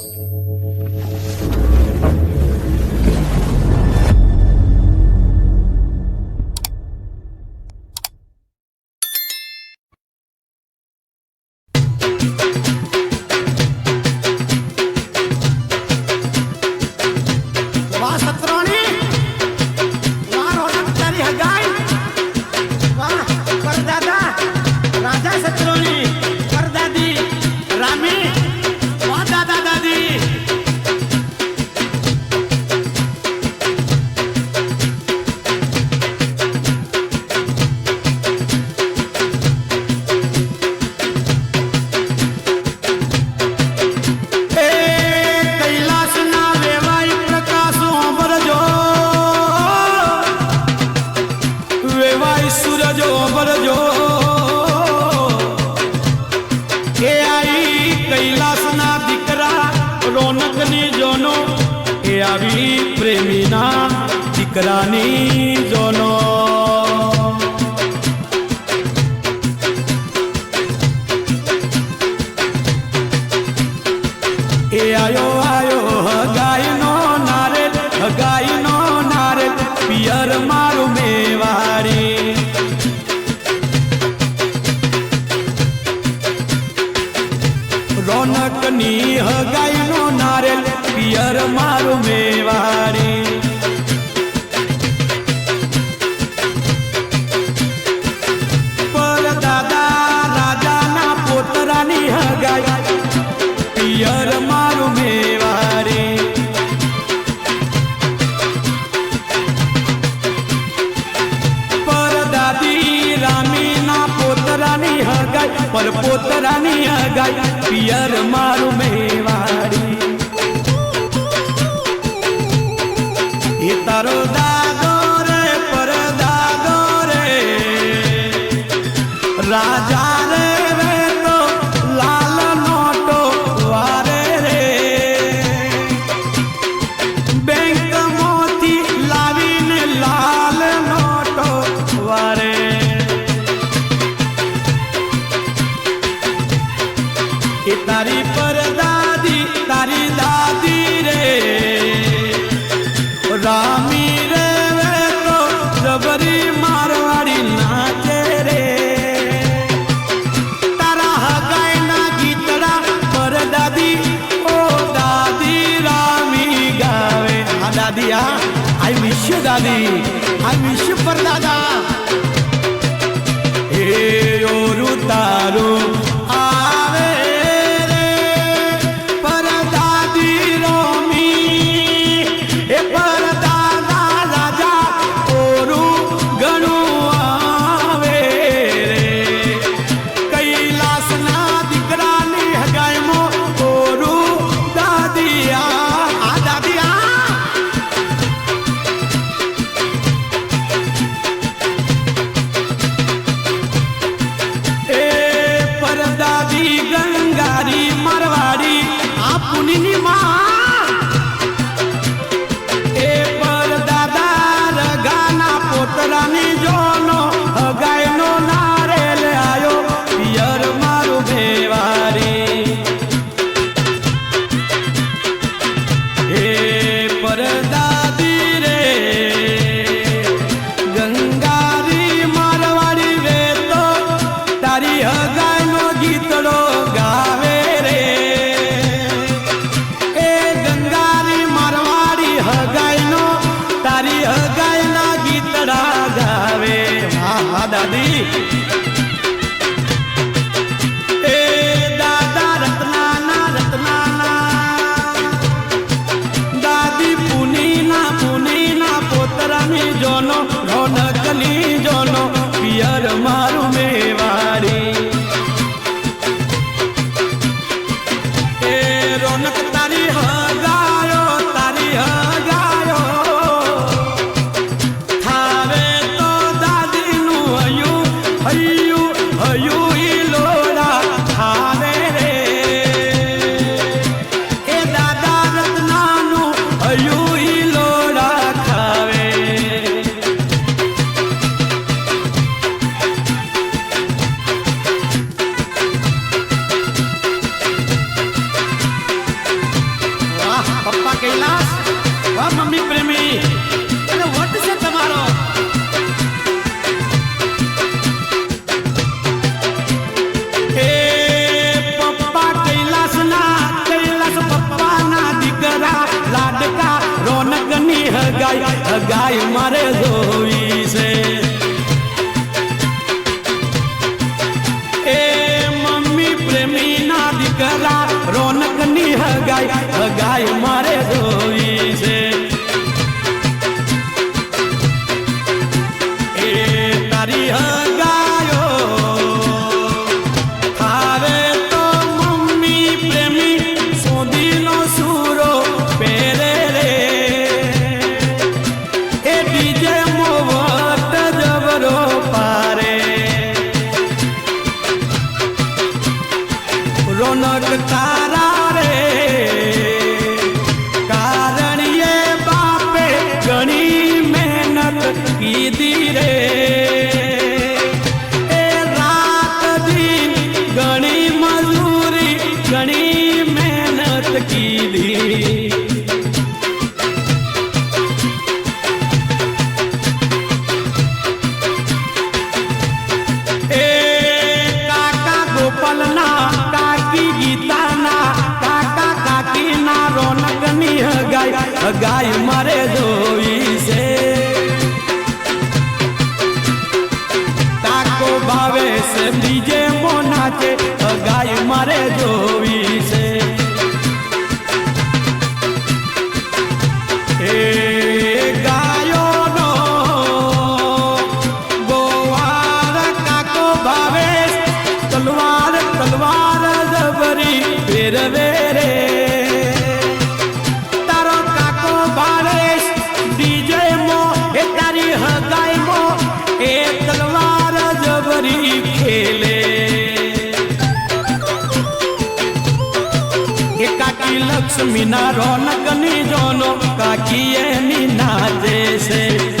もう。यावी प्रेमीना चिकलानी जोनो. પોતરાની અગાઈ પિયર મારું મેવાડી એ તારો દાદો રે પર દાદો રે રાજા What? દાદી આવી શિવ પર દાદા એ તારું Nagara ગાય મારે જો લક્ષ્મી ના રોનકની જોનો કાકી એની નાચે છે.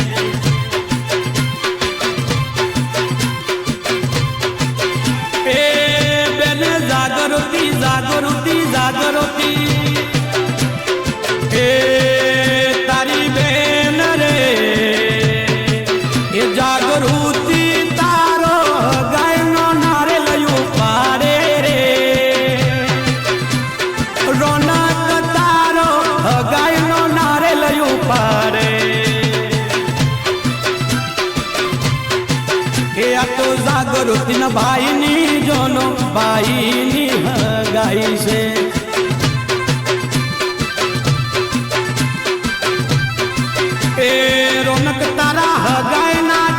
આ તો જાગૃતિ ના ભાઈ ની જોનો ભાઈ ની ગાઈ છે. એ રોનક તારા હગાય ના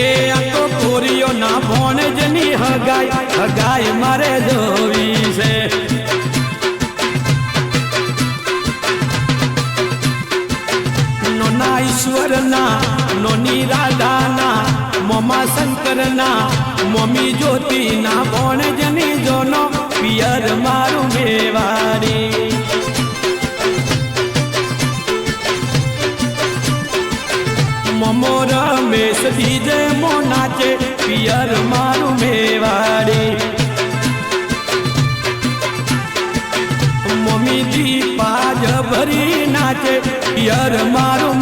એ આ તો કોરીઓના ભોણ મારે જોવી છે. નોના ઈશ્વરના, નોની રાધાના, મોમા શંકરના જ્યોતિના ભોણ જની જોનો ડર મારું